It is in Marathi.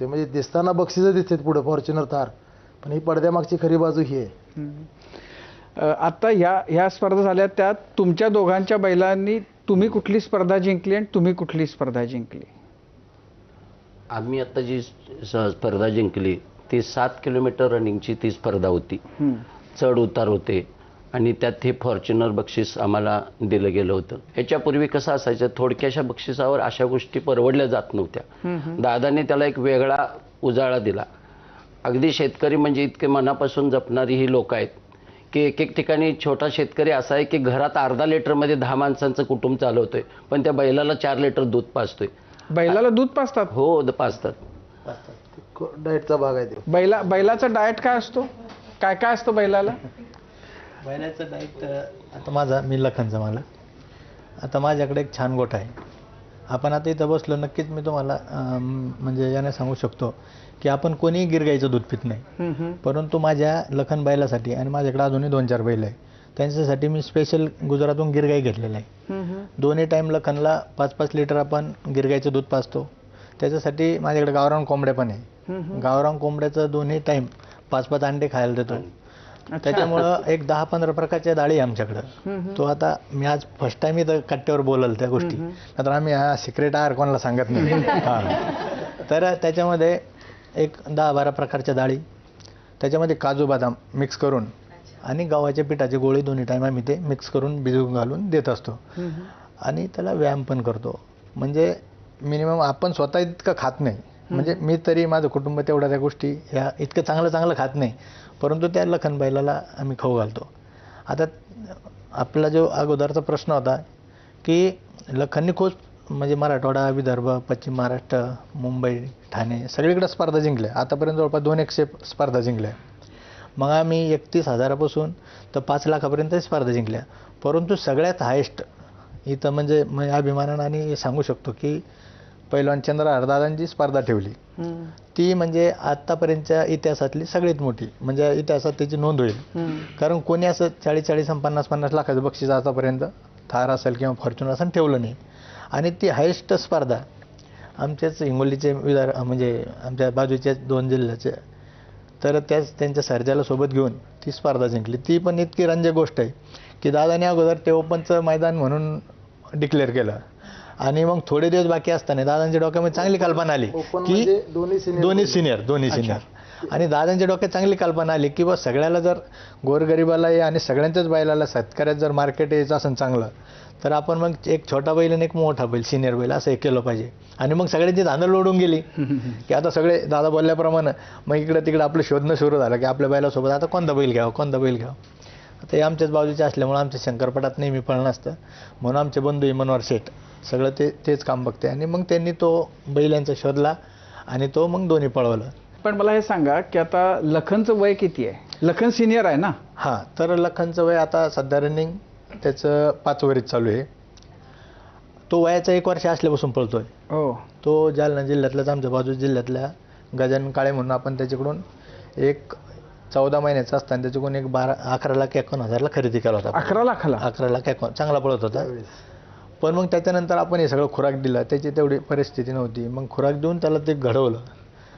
ते म्हणजे दिसताना बक्षिसं दिसतात पुढे फॉर्च्युनर थार पण ही पडद्यामागची खरी बाजू ही आहे. आता ह्या ह्या स्पर्धा झाल्या त्यात तुमच्या दोघांच्या बैलांनी तुम्ही कुठली स्पर्धा जिंकली आणि तुम्ही कुठली स्पर्धा जिंकली? आम्ही आता जी स्पर्धा जिंकली ती सात किलोमीटर रनिंगची ती स्पर्धा होती. चढ उतार होते आणि त्यात हे फॉर्च्युनर बक्षीस आम्हाला दिलं गेलं होतं. ह्याच्यापूर्वी कसं असायचं थोडक्याशा बक्षिसावर अशा गोष्टी परवडल्या जात नव्हत्या. दादाने त्याला एक वेगळा उजाळा दिला. अगदी शेतकरी म्हणजे इतके मनापासून जपणारी ही लोक आहेत की एक एक ठिकाणी छोटा शेतकरी असा आहे की घरात अर्धा लिटरमध्ये दहा माणसांचं कुटुंब चालवतोय पण त्या बैलाला चार लिटर दूध पाजतोय. बैलाला दूध पाजतात? हो पाजतात. डाएटचा भाग आहे तो. बैला बैलाचा डाएट काय असतो? काय काय असतं बैलाला? बैलाचं डाईट आता माझा मी लखनचा मला आता माझ्याकडे एक छान गोठा आहे. आपण आता इथं बसलो नक्कीच मी तुम्हाला म्हणजे याने सांगू शकतो की आपण कोणीही गिरगाईचं दूध पित नाही. परंतु माझ्या लखन बैलासाठी आणि माझ्याकडे अजूनही दोन चार बैल आहे त्यांच्यासाठी मी स्पेशल गुजरातहून गिरगाई घेतलेलं आहे. दोन्ही टाईम लखनला पाच पाच लिटर आपण गिरगाईचं दूध पाजतो त्याच्यासाठी माझ्याकडे गावरान कोंबड्या पण आहे. गावरान कोंबड्याचं दोन्ही टाईम पाच पाच अंडे खायला देतो. त्याच्यामुळं एक दहा पंधरा प्रकारच्या डाळी आमच्याकडं. तो आता मी आज फर्स्ट टाइम इथं कट्ट्यावर बोलल त्या गोष्टी. तर आम्ही हा सिक्रेट आहार कोणाला सांगत नाही. हा. तर त्याच्यामध्ये एक दहा बारा प्रकारच्या डाळी त्याच्यामध्ये काजू बदाम मिक्स करून आणि गव्हाच्या पिठाची गोळी दोन्ही टाईम आम्ही ते मिक्स करून भिजवून घालून देत असतो. आणि त्याला व्यायाम पण करतो. म्हणजे मिनिमम आपण स्वतः इतकं खात नाही. म्हणजे मी तरी माझं कुटुंब तेवढ्या त्या गोष्टी ह्या इतकं चांगलं चांगलं खात नाही परंतु त्या लखन बैलाला आम्ही खाऊ घालतो. आता आपला जो अगोदरचा प्रश्न होता की लखननी खूप म्हणजे मराठवाडा विदर्भ पश्चिम महाराष्ट्र मुंबई ठाणे सगळीकडे स्पर्धा जिंकल्या. आतापर्यंत जवळपास दोन एकशे स्पर्धा जिंकल्या. मग आम्ही एकतीस हजारापासून तर पाच लाखापर्यंत स्पर्धा जिंकल्या. परंतु सगळ्यात हायेस्ट इथं म्हणजे मी अभिमानानं आणि सांगू शकतो की पैलवान चंद्रहार दादांची स्पर्धा ठेवली. ती म्हणजे आत्तापर्यंतच्या इतिहासातली सगळीत मोठी म्हणजे इतिहासात त्याची नोंद होईल. कारण कोणी असं चाळीस चाळीस पन्नास पन्नास लाखाचं बक्षीस आतापर्यंत थार असेल किंवा फॉर्च्युनर असेल ठेवलं नाही. आणि ती हायेस्ट स्पर्धा आमच्याच हिंगोलीचे विदार म्हणजे आमच्या बाजूच्या दोन जिल्ह्याचे तर त्याच त्यांच्या सर्जाला सोबत घेऊन ती स्पर्धा जिंकली. ती पण इतकी रंजक गोष्ट आहे की दादाने अगोदर ते ओपनचं मैदान म्हणून डिक्लेअर केलं. आणि मग थोडे दिवस बाकी असताना दादांच्या डोक्यामध्ये चांगली कल्पना आली की म्हणजे दोन्ही senior दोन्ही सिनियर दोन्ही सिनियर आणि दादांच्या डोक्यात चांगली कल्पना आली की बा सगळ्याला जर गोरगरिबाला या आणि सगळ्यांच्याच बैलाला शेतकऱ्यात जर मार्केट यायचं असेल चांगलं तर आपण मग एक छोटा बैल आणि एक मोठा बैल सिनियर बैल असं एक केलं पाहिजे. आणि मग सगळ्यांची धांदल लोडून गेली. की आता सगळे दादा बोलल्याप्रमाणे मग इकडं तिकडं आपलं शोधणं सुरू झालं की आपल्या बैलासोबत आता कोणता बैल घ्यावं कोणता बैल घ्यावं. आता हे आमच्याच बाजूचे असल्यामुळे आमच्या शंकरपटात नेहमी पळणं असतं म्हणून आमचे बंधू इमनवार शेठ. सगळं ते तेच काम बघते. आणि मग त्यांनी तो बैल यांचा शोधला आणि तो मग दोन्ही पळवलं. पण मला हे सांगा की आता लखनचं वय किती आहे? लखन सिनियर आहे ना? हां तर लखनचं वय आता सध्या रनिंग त्याचं पाच वरीत चालू आहे. तो वयाचा एक वर्ष असल्यापासून पळतोय. हो. तो जालना जिल्ह्यातल्याच आमच्या बाजू जिल्ह्यातल्या गजानन काळे म्हणून आपण त्याच्याकडून एक चौदा महिन्याचा असताना त्याच्याकडून एक बारा अकरा लाख एकावन्न हजारला खरेदी केला होता. अकरा लाखाला? अकरा लाख एकावन्न चांगला पळत होता. पण मग त्याच्यानंतर आपण हे सगळं खुराक दिला त्याची तेवढी परिस्थिती नव्हती. मग खुराक देऊन त्याला ते घडवलं.